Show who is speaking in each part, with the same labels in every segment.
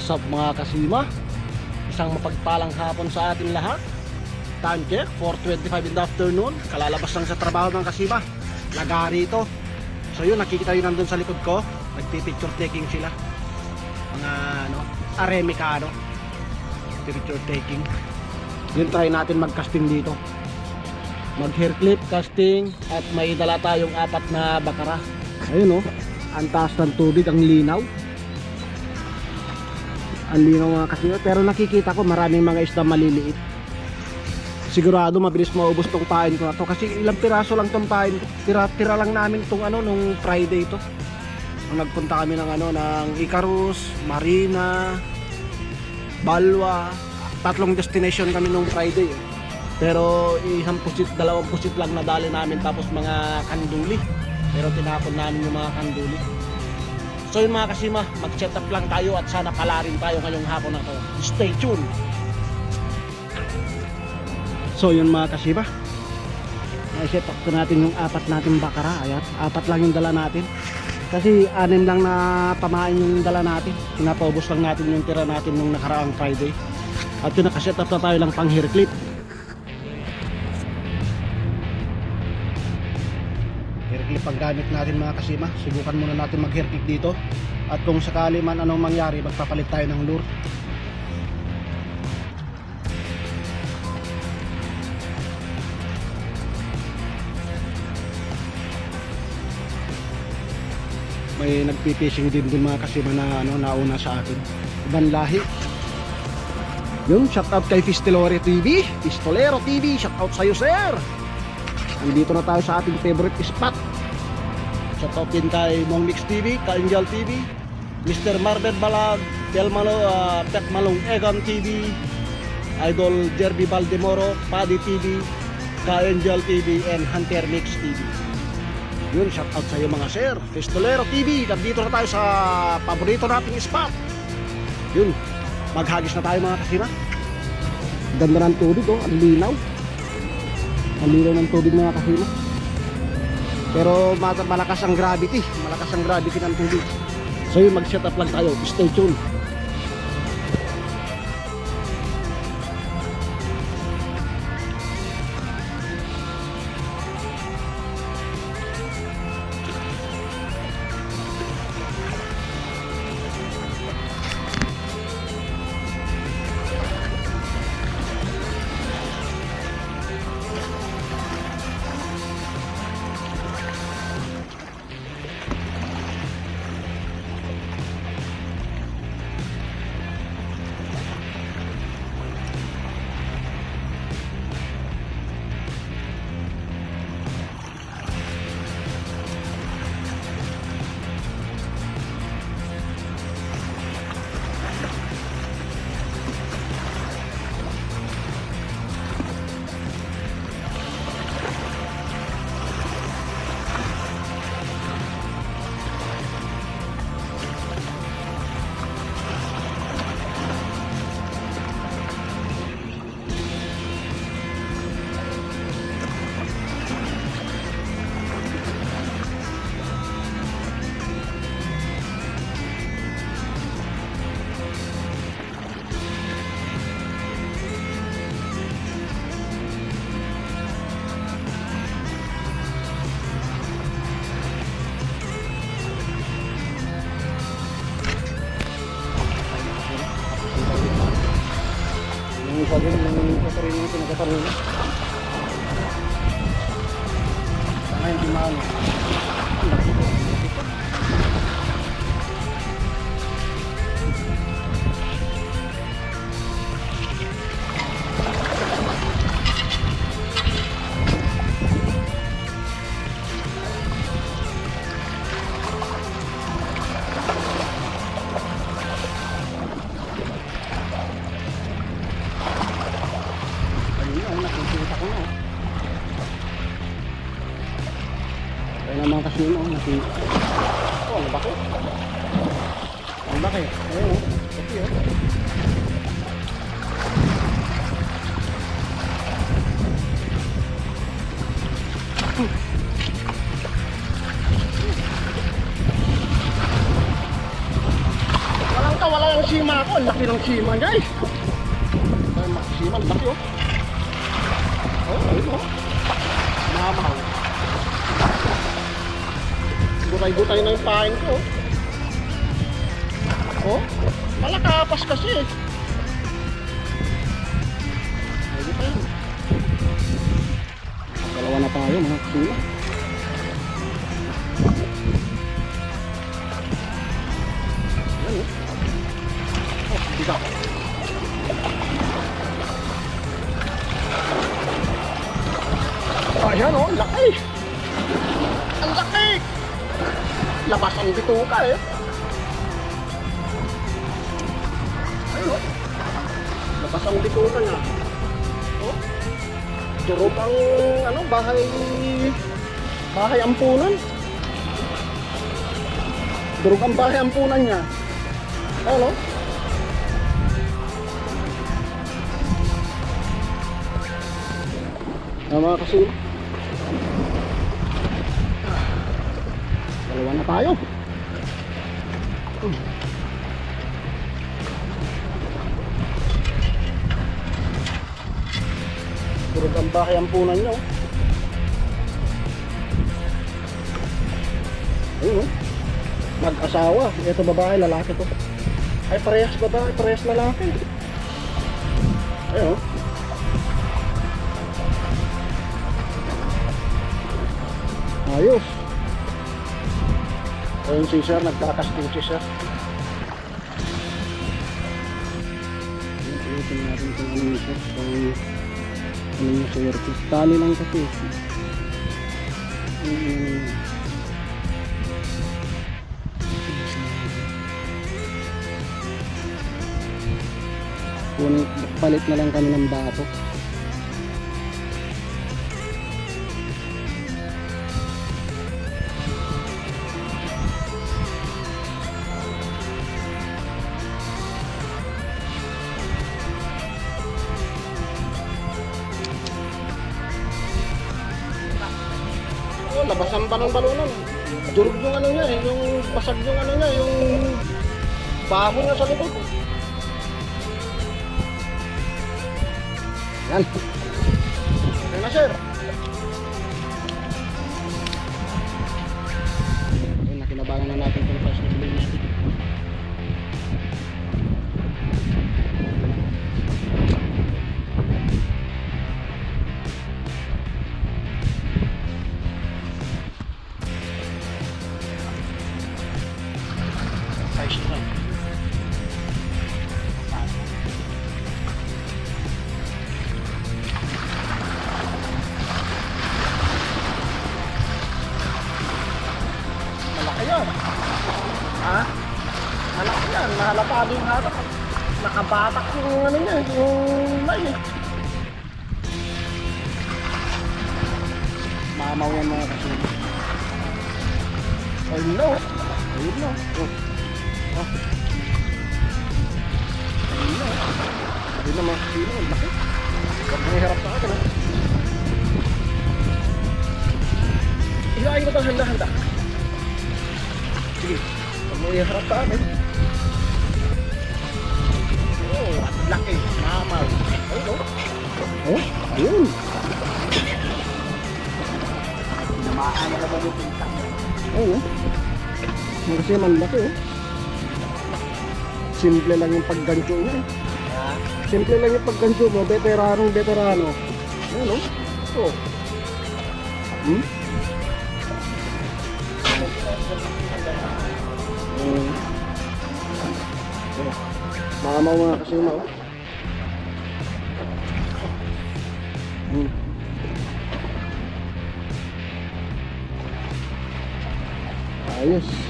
Speaker 1: What's up mga kasima? Isang mapagpalang hapon sa ating lahat. Time check, 4.25 in the afternoon. Kalalabas lang sa trabaho ng kasima. Lagari ito. So yun, nakikita yun nandun sa likod ko. Nagpipicture taking sila. Mga ano, aremika ano. Picture taking. Yun try natin mag-casting dito. Mag hair clip, casting at may dala tayong apat na bakara. Ayun oh, ang taas ng tubig, ang linaw ang linaw mga kasino pero nakikita ko maraming mga isda maliliit. Sigurado mabilis maubos tong pain ko na to. Kasi ilang piraso lang tong pain tira, tira lang namin tong ano nung Friday to. Nung nagpunta kami ng ano ng Icarus, Marina Balwa. Tatlong destination kami nung Friday eh. pero isang pusit, dalawang pusit lang nadali namin tapos mga kanduli. Pero tinapon namin yung mga kanduli So yun mga kasima, mag-set up lang tayo at sana pala rin tayo ngayong hapon na to. Stay tuned! So yun mga kasima, set up ko natin yung apat nating bakara. Ayan, apat lang yung dala natin. Kasi anim lang na pamain yung dala natin. Pinapaubos lang natin yung tira natin nung nakaraang Friday. At yun nakaset up na tayo lang pang hair clip. Hair clip ang gamit natin mga kasima subukan muna natin mag hair clip dito. At kung sakali man anong mangyari magpapalit tayo ng lure. May nagpipishing din din mga kasima na ano, nauna sa atin. Ibang lahi. Yun shout out kay Pistolero TV Pistolero TV shout out sa'yo sir. Nandito na tayo sa ating favorite spot. Shoutout din kay Mong Mix TV, Kainjal TV, Mr. Marvel Balag, Del Malo, uh, Pet Malong Egan TV, Idol Jerby Baldemoro, Paddy TV, Kainjal TV, and Hunter Mix TV. Yun, shoutout sa iyo mga sir. Pistolero TV, nandito na tayo sa paborito nating spot. Yun, maghagis na tayo mga kasima. Ganda ng tubig oh, ang linaw ang linaw ng tubig mga kasino pero ma- malakas ang gravity. Malakas ang gravity ng tubig. So yun mag set up lang tayo. Stay tuned din yung isa rin yung pinagkatanuna ngayon di maano Ayun yun, oh, nakikita. Oh, ang laki. Ang laki. Ayun, oh. Laki, oh. Walang ka, wala yung simak. ang laki ng sima guys. Ay, maksima, ang laki oh. Oh, ayun oh. Mamaw. Gutay-gutay na yung pain ko. oh. Malakapas kasi. Yun. Dalawa na tayo mga kusula. Bahay bahay ampunan. Durog ang bahay ampunan niya. Ayun oh. Tama kasi. Dalawa na tayo. Hmm. Durog ang bahay ang punan nyo. Ayun oh. Mag-asawa. Ito babae, lalaki to. Ay parehas babae, parehas lalaki. Ayun oh. Ayos. Ayun si sir, nagkakasting si sir. Ayun, natin kung ano yung sir. Kung ano yung sir. Tali lang kasi. Hmm. Kunin, palit na lang kami ng bato. Oh, labasan pa ng balunan. Durog yung ano niya, eh, yung basag yung ano niya, yung baho niya sa likod. Yan. Okay na, sir. Ayun, nakinabangan na natin kung pas na natin. Nahalapado yung hatak. Nakabatak yung ano niya, yung lay. Mamaw yan mga kasama. Ayun na oh. Ayun na. Oh. Oh. Ayun na. Ayun na mga kasino. Ang laki. Huwag mo iharap sa akin ha. Ilahin ko ito handa-handa. Sige. Huwag mo iharap sa akin. Kasi malaki oh. Simple lang yung paggancho niya eh. Simple lang yung paggancho mo, veteranong veterano. Ayun oh. Hmm? Hmm. Mamaw mga kasima oh. Hmm. Ayos.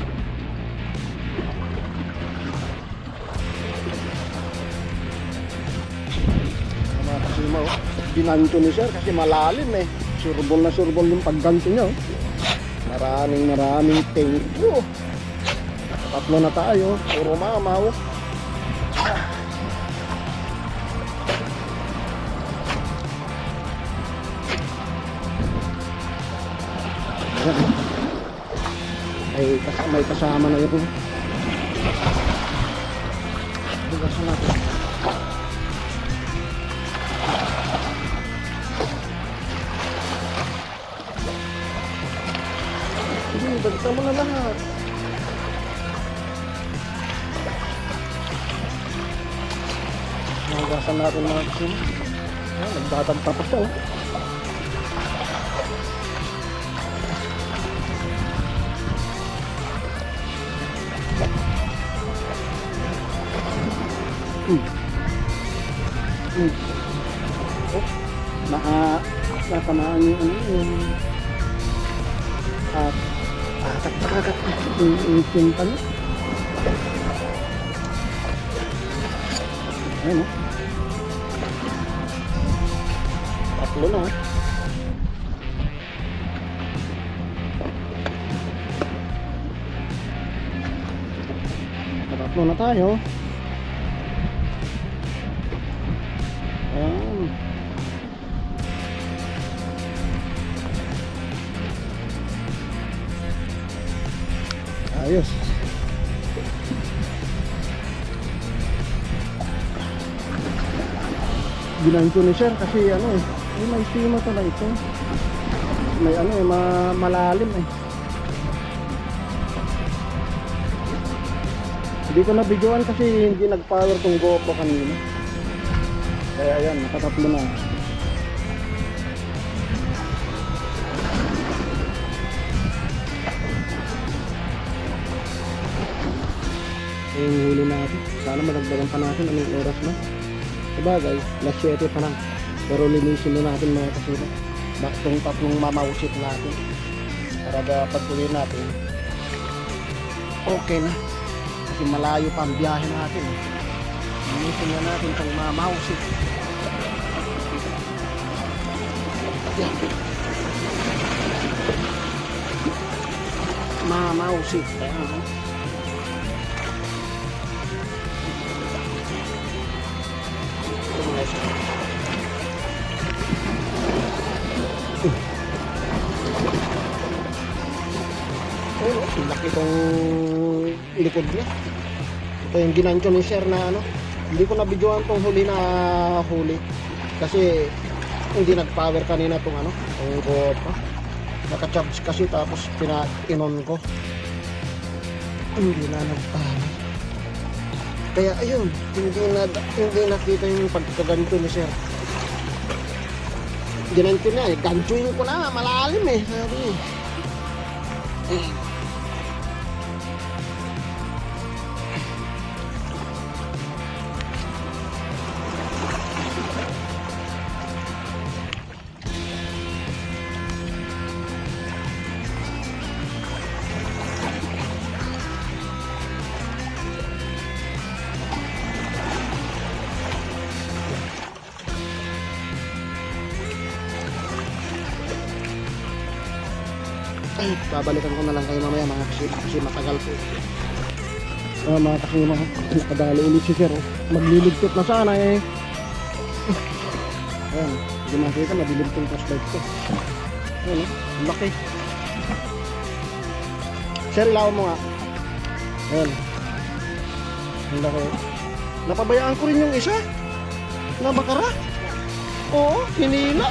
Speaker 1: Oh. Binanto ni sir kasi malalim eh. Surbol na surbol yung pagganto niya oh. Maraming maraming thank you. Tatlo na tayo. Puro mamaw. ay kasama, may kasama na yun. Hugasan natin. Bagta mo na lahat. Hugasan natin mga kasino. Ayan, nagdadagta pa siya. oh. Mm. Mm. Oh, naka natamaan yung ano yung 18 pala. Ayan o. Oh. Tatlo na o. Tatlo na tayo. Ginanto ni sir kasi ano eh, eh, may sima pala ito. May ano eh, ma malalim eh. Hindi ko nabidyoan kasi hindi nag-power tong GoPro kanina. Kaya ayan, nakatatlo na. Yung huli natin. Sana madagdagan pa natin anong oras na. Sabagay, last 7 pa lang. Pero linisin na natin mga kasino. Ba- Itong tatlong mamausit natin. Para dapat tuloy natin. Okay na. Kasi malayo pa ang biyahe natin. Linisin na natin itong mamausit. Yan. Mamausit. Ayan. oh. Itong likod niya. Ito yung ginancho ni Sir na ano. Hindi ko nabidyoan tong huli na huli. Kasi hindi nag-power kanina tong ano, tong GoPro. Naka-charge kasi tapos pinainon ko. Hindi na nag-power. Kaya ayun, hindi na hindi nakita yung pagkaganto ni Sir. Ginanto na eh, gantuin ko na, malalim eh. Sabi eh. Babalikan ko na lang kayo mamaya mga kasi, kasi matagal po. Ah, mga kasi mga nakadali ulit si Sir. oh. Magliligpit na sana eh. Ayan, hindi makita, madilim itong flashlight ko. Ayan, ang laki. Sir, ilaw mo nga. Ayan. Ang laki. Napabayaan ko rin yung isa. Na bakara. Oo, hinila.